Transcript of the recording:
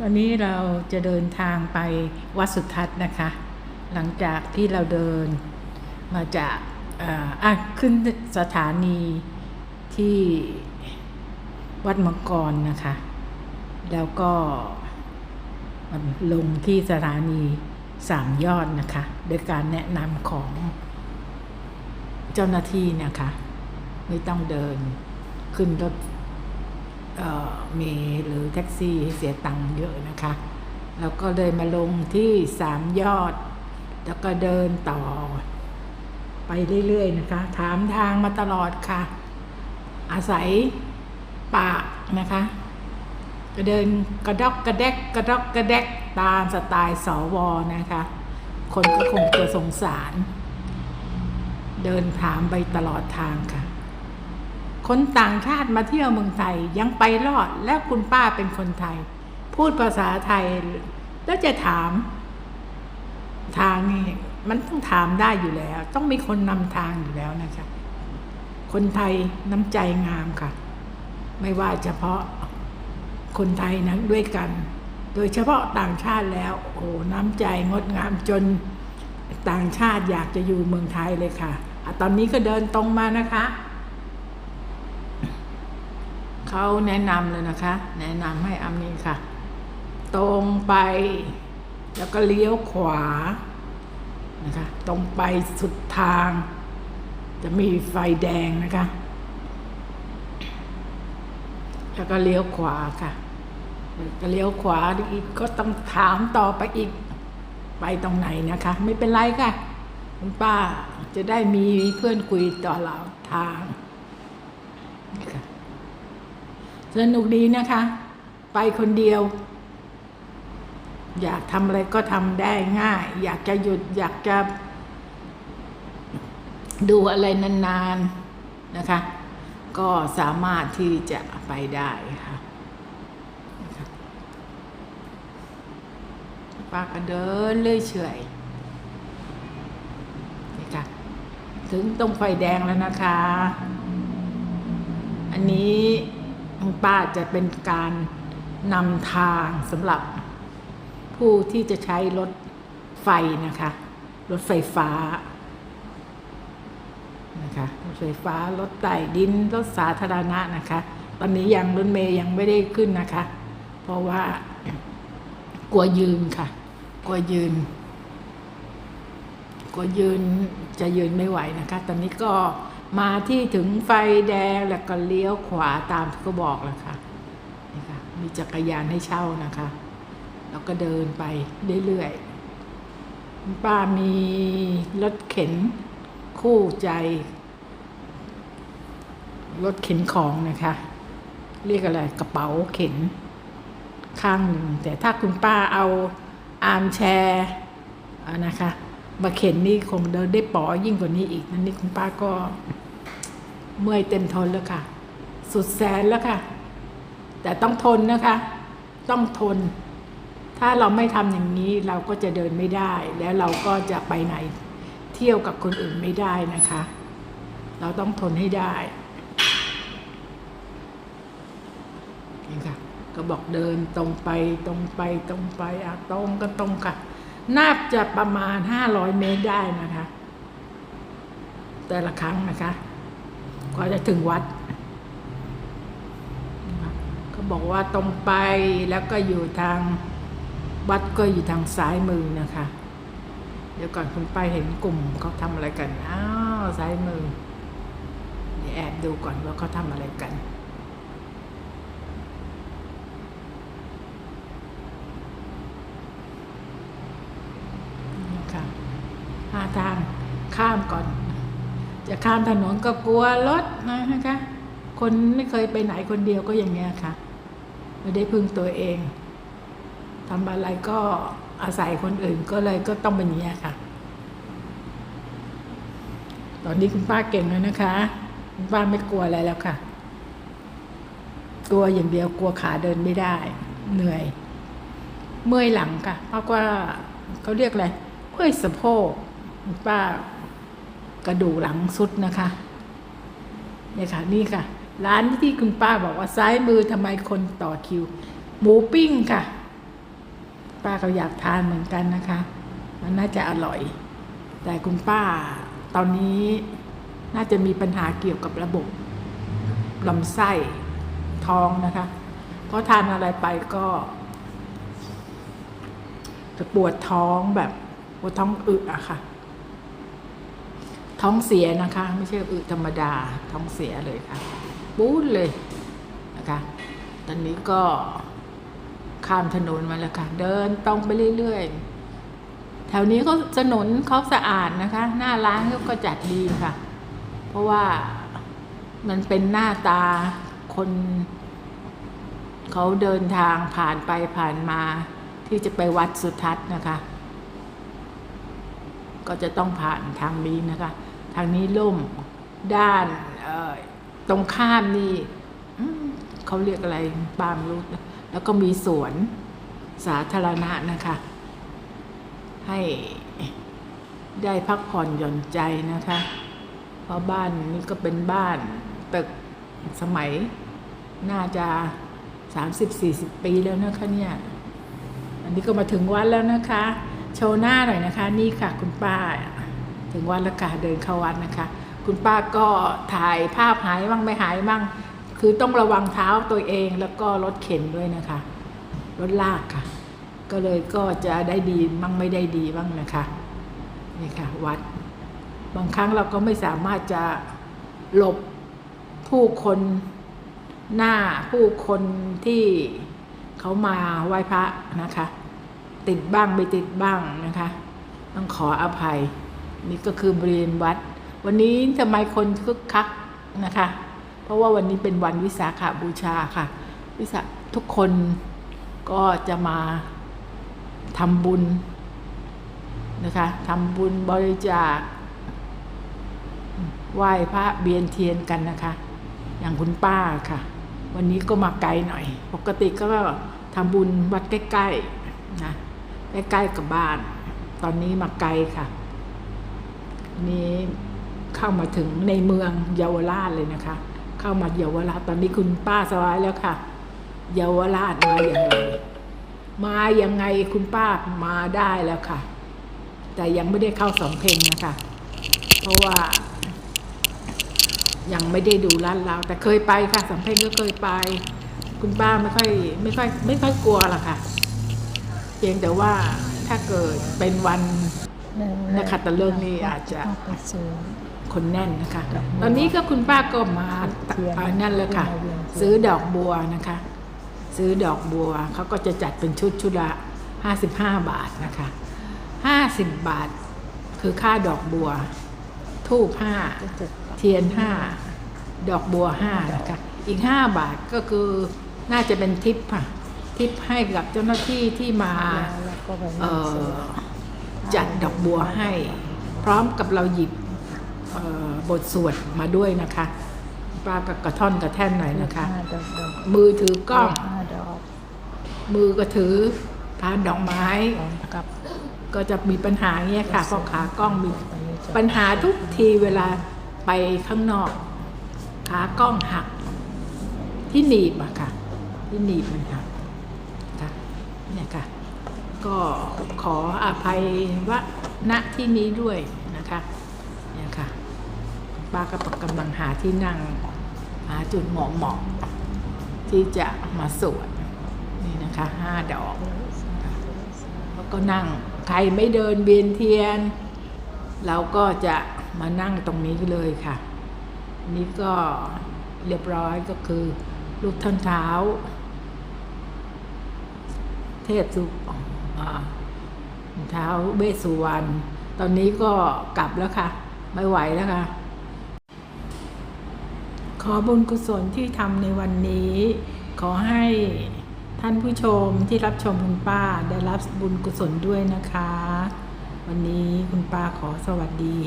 วันนี้เราจะเดินทางไปวัดสุทัศน์นะคะ หลังจากที่เราเดินมาจากอ่าอะขึ้นสถานีที่วัดมังกรนะคะ แล้วก็ลงที่สถานีสามยอดนะคะ โดยการแนะนำของเจ้าหน้าที่นะคะ ไม่ต้องเดินขึ้นรถ มล์หรือแท็กซี่เสียตังค์เยอะนะคะ แล้วก็เดินมาลงที่สามยอด แล้วก็เดินต่อ ไปเรื่อยๆนะคะ ถามทางมาตลอดค่ะ อาศัยปากนะคะ ก็เดินกระดอกกระแดกกระดอกกระแดกตามสไตล์สวนะคะ คนก็คงจะสงสาร เดินถามไปตลอดทางค่ะ คนต่างชาติมาเที่ยวเมืองไทยยังไปรอดและคุณป้าเป็นคนไทย พูดภาษาไทย แล้วจะถามทางนี่มันต้องถามได้อยู่แล้ว ต้องมีคนนำทางอยู่แล้วนะคะคนไทยน้ำใจงามค่ะ ไม่ว่าเฉพาะคนไทยนะด้วยกัน โดยเฉพาะต่างชาติแล้ว โอ้น้ำใจงดงามจนต่างชาติอยากจะอยู่เมืองไทยเลยค่ะอะตอนนี้ก็เดินตรงมานะคะ เขาแนะนำเลยนะคะ แนะนำให้อามีค่ะ ตรงไป แล้วก็เลี้ยวขวานะคะตรงไปสุดทาง จะมีไฟแดงนะคะ แล้วก็เลี้ยวขวาค่ะก็เลี้ยวขวาอีกก็ต้องถามต่อไปอีก ไปตรงไหนนะคะ ไม่เป็นไรค่ะ คุณป้าจะได้มีเพื่อนคุยต่อเราทางค่ะ สนุกดีนะคะ ไปคนเดียว อยากทำอะไรก็ทำได้ง่าย อยากจะหยุดอยากจะ ดูอะไรนานๆนะคะ ก็สามารถที่จะไปได้ค่ะป้าก็เดินเรื่อยเฉยนี่ค่ะถึงตรงไฟแดงแล้วนะคะ อันนี้ คุณป้าจะเป็นการนำทางสำหรับผู้ที่จะใช้รถไฟนะคะ รถไฟฟ้านะคะรถไฟฟ้ารถไต่ดินรถสาธารณะนะคะ ตอนนี้ยังรถเมย์ยังไม่ได้ขึ้นนะคะ เพราะว่ากลัวยืนค่ะ กลัวยืน กลัวยืนจะยืนไม่ไหวนะคะ ตอนนี้ก็ มาที่ถึงไฟแดงแล้วก็เลี้ยวขวาตามที่เขาบอกแล้วค่ะนี่ค่ะ มีจักรยานให้เช่านะคะ แล้วก็เดินไปเรื่อยๆคุณป้ามีรถเข็นคู่ใจ รถเข็นของนะคะ เรียกอะไรกระเป๋าเข็น ข้างหนึ่งแต่ถ้าคุณป้าเอาอาร์มแชร์นะคะ มาเข็นนี่คงเดินได้ป๋อยิ่งกว่านี้อีกนั่นนี่คุณป้าก็ เมื่อยเต็มทนแล้วค่ะ สุดแสนแล้วค่ะ แต่ต้องทนนะคะ ต้องทน ถ้าเราไม่ทำอย่างนี้เราก็จะเดินไม่ได้ แล้วเราก็จะไปไหน เที่ยวกับคนอื่นไม่ได้นะคะ เราต้องทนให้ได้นี่ค่ะ ก็บอกเดินตรงไปตรงไปตรงไปอะตรงก็ตรงค่ะ น่าจะประมาณห้าร้อยเมตรได้นะคะ แต่ละครั้งนะคะกว่าจะถึงวัด ก็บอกว่าตรงไปแล้วก็อยู่ทางวัดก็อยู่ทางซ้ายมือนะคะ เดี๋ยวก่อนคุณไปเห็นกลุ่มเขาทำอะไรกัน อ้าวซ้ายมือ เดี๋ยวแอบดูก่อนว่าเขาทำอะไรกัน ค่ะหา ทางข้ามก่อน จะข้ามถนนก็กลัวรถนะคะ คนไม่เคยไปไหนคนเดียวก็อย่างเงี้ยค่ะ ไม่ได้พึ่งตัวเองทำอะไรก็อาศัยคนอื่นก็เลยก็ต้องเป็นอย่างเงี้ยค่ะ ตอนนี้คุณป้าเก่งแล้วนะคะ คุณป้าไม่กลัวอะไรแล้วค่ะ กลัวอย่างเดียวกลัวขาเดินไม่ได้ เหนื่อย เมื่อยหลังค่ะ เพราะว่าเขาเรียกอะไรเมื่อยสะโพก ป้ากระดูกหลังสุดนะคะเนี่ยค่ะนี่ค่ะ ร้านที่คุณป้าบอกว่าซ้ายมือทำไมคนต่อคิว หมูปิ้งค่ะ ป้าก็อยากทานเหมือนกันนะคะ มันน่าจะอร่อย แต่คุณป้าตอนนี้น่าจะมีปัญหาเกี่ยวกับระบบลำไส้ท้องนะคะ เพราะทานอะไรไปก็จะปวดท้องแบบปวดท้องอึอะค่ะ ท้องเสียนะคะ ไม่ใช่อึธรรมดาท้องเสียเลยค่ะปู๊ดเลยนะคะ ตอนนี้ก็ข้ามถนนมาแล้วค่ะ เดินตรงไปเรื่อยๆ แถวนี้เขาถนนเขาสะอาดนะคะ หน้าร้านเขาก็จัดดีค่ะ เพราะว่ามันเป็นหน้าตาคนเขาเดินทางผ่านไปผ่านมาที่จะไปวัดสุทัศน์นะคะ ก็จะต้องผ่านทางนี้นะคะ ทางนี้ล่ม ด้านตรงข้ามนี่เขาเรียกอะไรปามรู้แล้วก็มีสวนสาธารณะนะคะ ให้ได้พักผ่อนหย่อนใจนะคะ เพราะบ้านนี้ก็เป็นบ้านตึกสมัยน่าจะ30-40ปีแล้วนะคะเนี่ย อันนี้ก็มาถึงวัดแล้วนะคะ โชว์หน้าหน่อยนะคะ นี่ค่ะคุณป้า ถึงวัดแล้วค่ะเดินเข้าวัดนะคะ คุณป้าก็ถ่ายภาพหายบ้างไม่หายบ้างคือต้องระวังเท้าตัวเองแล้วก็รถเข็นด้วยนะคะรถลากค่ะ ก็เลยก็จะได้ดีบ้างไม่ได้ดีบ้างนะคะนี่ค่ะวัด บางครั้งเราก็ไม่สามารถจะหลบผู้คนหน้าผู้คนที่เขามาไหว้พระนะคะ ติดบ้างไม่ติดบ้างนะคะ ต้องขออภัย นี่ก็คือบริเวณวัด วันนี้ทำไมคนคึกคักนะคะ เพราะว่าวันนี้เป็นวันวิสาขาบูชาค่ะ วิสาทุกคนก็จะมาทำบุญนะคะทำบุญบริจาคไหว้พระเบียนเทียนกันนะคะ อย่างคุณป้าค่ะ วันนี้ก็มาไกลหน่อย ปกติก็ทำบุญวัดใกล้ๆนะใกล้ๆกับบ้าน ตอนนี้มาไกลค่ะ นี่เข้ามาถึงในเมืองเยาวราชเลยนะคะ เข้ามาเยาวราชตอนนี้คุณป้าสบายแล้วค่ะ เยาวราชมาอย่างไรมาอยังไงคุณป้ามาได้แล้วค่ะ แต่ยังไม่ได้เข้าสองเพลงนะคะ เพราะว่ายังไม่ได้ดูร้านเราแต่เคยไปค่ะสำเพ็งก็เคยไป คุณป้าไม่ค่อยไม่ค่อยไม่ค่อยกลัวหรอกค่ะ เพียงแต่ว่าถ้าเกิดเป็นวัน นักขัตฤกษ์นี่อาจจะไปซื้อคนแน่นนะคะ ตอนนี้ก็คุณป้าก็มาอ่านั่นเลยค่ะ ซื้อดอกบัวนะคะ ซื้อดอกบัวเขาก็จะจัดเป็นชุดชุดละห้าสิบห้าบาทนะคะห้าสิบบาท คือค่าดอกบัว ทูบห้าเทียนห้าดอกบัวห้านะคะอีกห้าบาทก็คือน่าจะเป็นทิปค่ะ ทิปให้กับเจ้าหน้าที่ที่มาแล้วก็ไปเอ่อ จัดดอกบัวให้ พร้อมกับเราหยิบเอ่อบทสวดมาด้วยนะคะป้าก็กระท่อนกระแท่นหน่อยนะคะห้าดอกดอกมือถือกล้องห้าดอกมือก็ถือพานดอกไม้พร้อมกับก็จะมีปัญหาเงี้ยค่ะเพราะขากล้องมีไปจะปัญหาทุกทีเวลาไปข้างนอก ขากล้องหัก ที่หนีบอะค่ะ ที่หนีบมันหักค่ะเนี่ยค่ะ ก็ขออภัยวะณที่นี้ด้วยนะคะเนี่ยค่ะป้าก็กำลังหาที่นั่งหาจุดเหมาะเหมาะๆที่จะมาสวดนี่นะคะห้าดอกแล้วก็นั่งใครไม่เดินเบียนเทียน เราก็จะมานั่งตรงนี้เลยค่ะ นี่ก็เรียบร้อยก็คือลูกท่านเท้า เทพสุ เท้าเบสุวรรณตอนนี้ก็กลับแล้วค่ะ ไม่ไหวแล้วค่ะ ขอบุญกุศลที่ทำในวันนี้ ขอให้ท่านผู้ชมที่รับชมคุณป้าได้รับบุญกุศลด้วยนะคะ วันนี้คุณป้าขอสวัสดี